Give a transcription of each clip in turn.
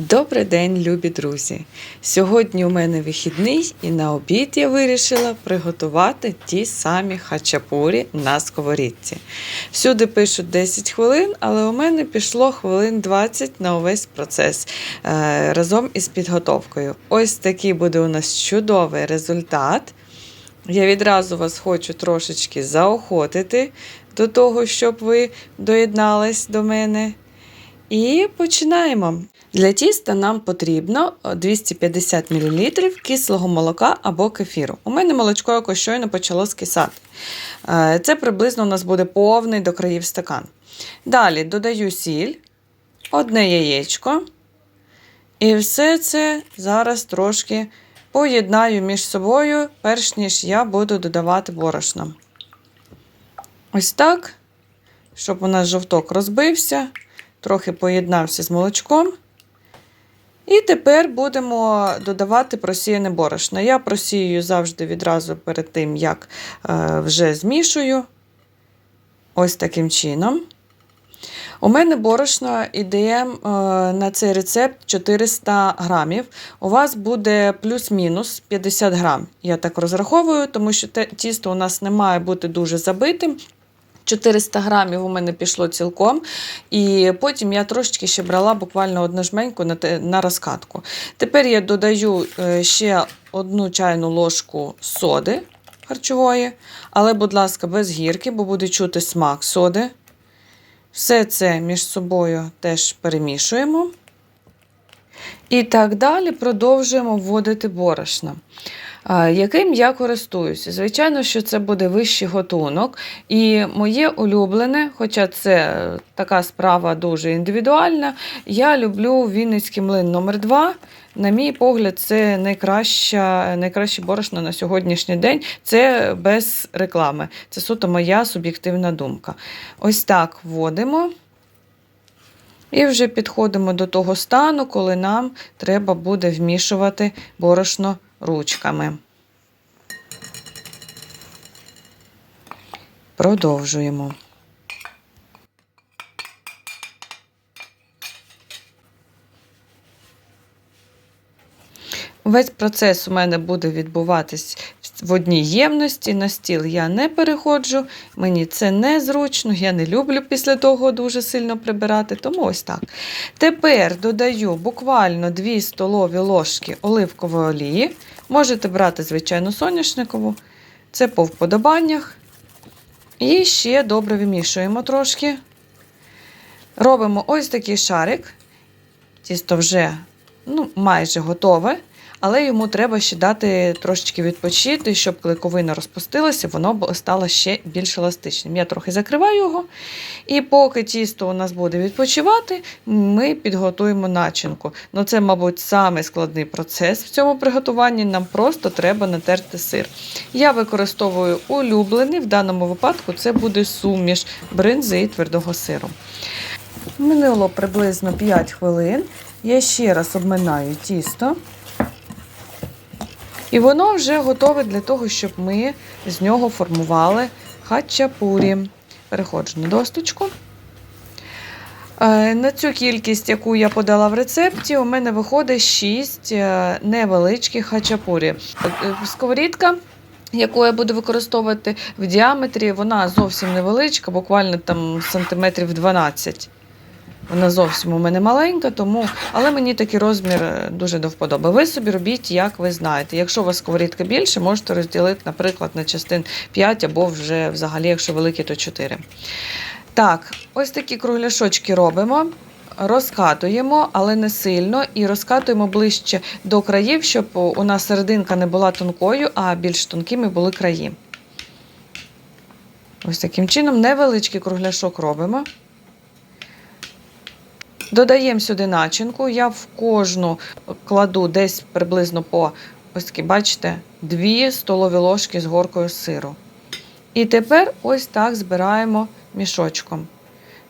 Добрий день, любі друзі! Сьогодні у мене вихідний, і на обід я вирішила приготувати ті самі хачапурі на сковорідці. Всюди пишуть 10 хвилин, але у мене пішло хвилин 20 на увесь процес е, разом із підготовкою. Ось такий буде у нас чудовий результат. Я відразу вас хочу трошечки заохотити до того, щоб ви доєднались до мене. І починаємо. Для тіста нам потрібно 250 мл кислого молока або кефіру. У мене молочко якось щойно почало скисати. Е, Це приблизно у нас буде повний до країв стакан. Далі додаю сіль, одне яєчко. І все це зараз трошки поєднаю між собою, перш ніж я буду додавати борошно. Ось так, щоб у нас жовток розбився, трохи поєднався з молочком. І тепер будемо додавати просіяне борошно. Я просію завжди відразу перед тим, як е, вже змішую. Ось таким чином. У мене борошно йде е, на цей рецепт 400 грамів. У вас буде плюс-мінус 50 грам. Я так розраховую, тому що тісто у нас не має бути дуже забитим. 400 грамів у мене пішло цілком, і потім я трошечки ще брала буквально одну жменьку на, на розкатку. Тепер я додаю е, ще одну чайну ложку соди харчової, але, будь ласка, без гірки, бо буде чути смак соди. Все це між собою теж перемішуємо. І так далі продовжуємо вводити борошно. Яким я користуюся? Звичайно, що це буде вищий готунок. І моє улюблене, хоча це е, така справа дуже індивідуальна, я люблю Вінницький млин номер 2 На мій погляд, це найкраща, найкраще борошно на сьогоднішній день. Це без реклами. Це суто моя суб'єктивна думка. Ось так вводимо. І вже підходимо до того стану, коли нам треба буде вмішувати борошно ручками. Продовжуємо. Весь процес у мене буде відбуватись в одній ємності. На стіл я не переходжу, мені це незручно, я не люблю після того дуже сильно прибирати, тому ось так. Тепер додаю буквально 2 столові ложки оливкової олії. Можете брати, звичайно, соняшникову, це по вподобаннях. І ще добре вимішуємо трошки. Робимо ось такий шарик. Тісто вже ну, майже готове, але йому треба ще дати трошечки відпочити, щоб клейковина розпустилася, воно б стало ще більш еластичним. Я трохи закриваю його. І поки тісто у нас буде відпочивати, ми підготуємо начинку. Ну, це, мабуть, самий складний процес в цьому приготуванні. Нам просто треба натерти сир. Я використовую улюблений, в даному випадку це буде суміш бринзи і твердого сиру. Минуло приблизно 5 хвилин. Я ще раз обминаю тісто. І воно вже готове для того, щоб ми з нього формували хачапурі. Переходжу на досточку. Е, На цю кількість, яку я подала в рецепті, у мене виходить 6 невеличких хачапурі. Е, е, Сковорідка, яку я буду використовувати в діаметрі, вона зовсім невеличка, буквально там сантиметрів 12. Вона зовсім у мене маленька, тому, але мені такий розмір е, дуже до вподоби. Ви собі робіть, як ви знаєте. Якщо у вас сковорідка більше, можете розділити, наприклад, на частин 5 або вже взагалі, якщо великі, то 4. Так, ось такі кругляшочки робимо. Розкатуємо, але не сильно, і розкатуємо ближче до країв, щоб у нас серединка не була тонкою, а більш тонкими були краї. Ось таким чином невеличкий кругляшок робимо. Додаємо сюди начинку. Я в кожну кладу десь приблизно по ось такі, бачите, 2 столові ложки з горкою сиру. І тепер ось так збираємо мішочком.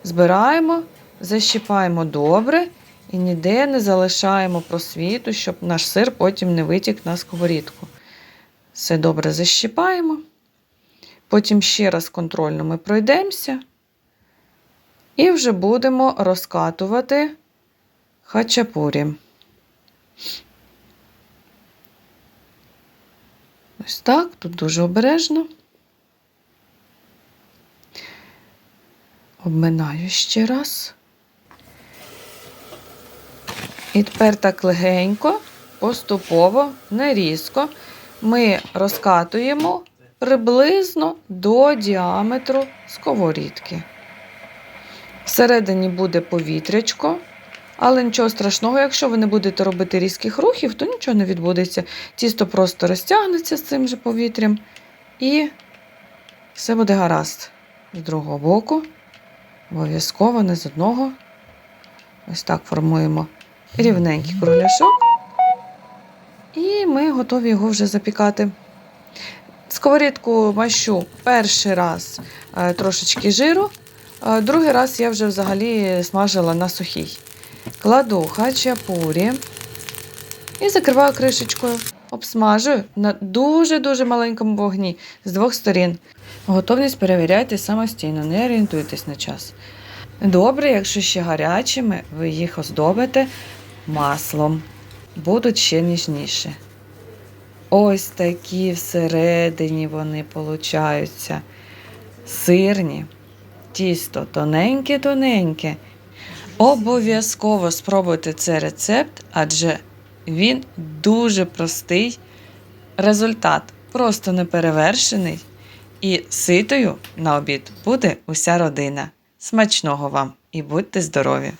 Збираємо, защіпаємо добре і ніде не залишаємо просвіту, щоб наш сир потім не витік на сковорідку. Все добре защіпаємо. Потім ще раз контрольно ми пройдемося. І вже будемо розкатувати хачапурі. Ось так, тут дуже обережно. Обминаю ще раз. І тепер так легенько, поступово, не різко, ми розкатуємо приблизно до діаметру сковорідки. Всередині буде повітрячко, але нічого страшного, якщо ви не будете робити різких рухів, то нічого не відбудеться. Тісто просто розтягнеться з цим же повітрям і все буде гаразд. З другого боку, обов'язково не з одного. Ось так формуємо рівненький кругляшок. І ми готові його вже запікати. Сковорідку мащу перший раз е, трошечки жиру, другий раз я вже взагалі смажила на сухій. Кладу хачапурі і закриваю кришечкою. Обсмажую на дуже-дуже маленькому вогні з двох сторін. Готовність перевіряйте самостійно, не орієнтуйтесь на час. Добре, якщо ще гарячими, ви їх оздобите маслом. Будуть ще ніжніші. Ось такі всередині вони получаються. Сирні, тісто тоненьке-тоненьке. Обов'язково спробуйте цей рецепт, адже він дуже простий. Результат просто неперевершений. І ситою на обід буде уся родина. Смачного вам і будьте здорові!